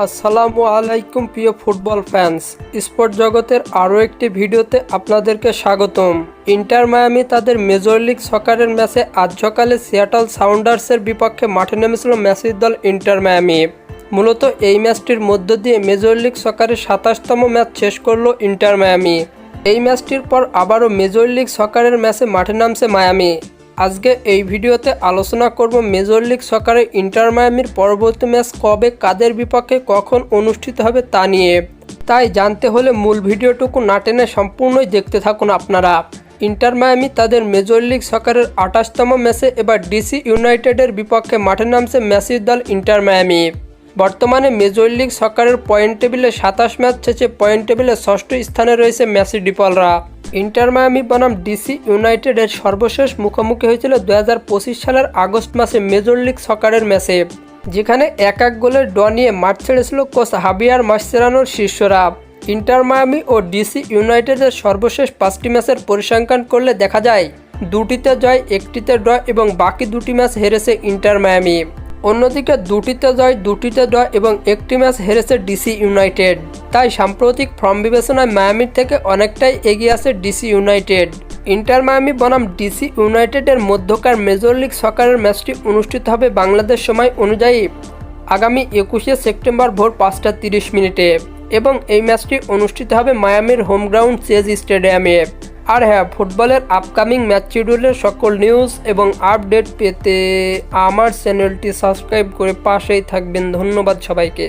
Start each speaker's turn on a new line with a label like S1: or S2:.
S1: আসসালামু আলাইকুম, প্রিয় ফুটবল ফ্যান্স স্পোর্ট জগতের আরও একটি ভিডিওতে আপনাদেরকে স্বাগতম। ইন্টার মায়ামি তাদের মেজর লিগ সকারের ম্যাচে আজ সকালে সিয়াটল সাউন্ডার্সের বিপক্ষে মাঠে নেমেছিল ম্যাচের দল ইন্টার মায়ামি। মূলত এই ম্যাচটির মধ্য দিয়ে মেজর লিগ সকারের সাতাশতম ম্যাচ শেষ করল ইন্টার মায়ামি। এই ম্যাচটির পর আবারও মেজর লিগ সকারের ম্যাচে মাঠে নামছে মায়ামি। আজকে এই ভিডিওতে আলোচনা করব মেজর লিগ সকারে ইন্টার মায়ামির পরবর্তী ম্যাচ কবে, কাদের বিপক্ষে কখন অনুষ্ঠিত হবে তা নিয়ে। তাই জানতে হলে মূল ভিডিওটুকু না টেনে সম্পূর্ণই দেখতে থাকুন আপনারা। ইন্টার মায়ামি তাদের মেজর লিগ সকারের আঠাশতম ম্যাচে, এবার ডিসি ইউনাইটেডের বিপক্ষে মাঠে নামছে ম্যাসির দল ইন্টার মায়ামি। বর্তমানে মেজর লিগ সকারের পয়েন্ট টেবিলে সাতাশ ম্যাচ শেষে পয়েন্ট টেবিলে ষষ্ঠ স্থানে রয়েছে ম্যাসি ডিপলরা। ইন্টার মায়ামি বনাম ডিসি ইউনাইটেডের সর্বশেষ মুখোমুখি হয়েছিল দু হাজার পঁচিশ সালের আগস্ট মাসে মেজর লিগ সকারের ম্যাচে, যেখানে এক এক গোলের ড নিয়ে মাঠ ছেড়েছিল কোচ হাবিয়ার মাসচেরানোর শীর্ষরা ইন্টার মায়ামি ও ডিসি ইউনাইটেডের সর্বশেষ পাঁচটি ম্যাচের পরিসংখ্যান করলে দেখা যায়, দুটিতে জয়, একটিতে ড্র এবং বাকি দুটি ম্যাচ হেরেছে ইন্টার মায়ামি। অন্যদিকে দুটিতে জয়, দুটিতে ড্র এবং একটি ম্যাচ হেরেছে ডিসি ইউনাইটেড। তাই সাম্প্রতিক ফর্ম বিবেচনায় মায়ামির থেকে অনেকটাই এগিয়ে আছে ডিসি ইউনাইটেড। ইন্টার মায়ামি বনাম ডিসি ইউনাইটেডের মধ্যকার মেজর লিগ সকারের ম্যাচটি অনুষ্ঠিত হবে বাংলাদেশ সময় অনুযায়ী আগামী একুশে সেপ্টেম্বর ভোর পাঁচটা তিরিশ মিনিটে এবং এই ম্যাচটি অনুষ্ঠিত হবে মায়ামির হোম গ্রাউন্ড চেজ স্টেডিয়ামে। আর হ্যাঁ ফুটবলের আপকামিং ম্যাচ শিডিউলের সকল নিউজ এবং আপডেট পেতে আমার চ্যানেলটি সাবস্ক্রাইব করে পাশেই থাকবেন। ধন্যবাদ সবাইকে।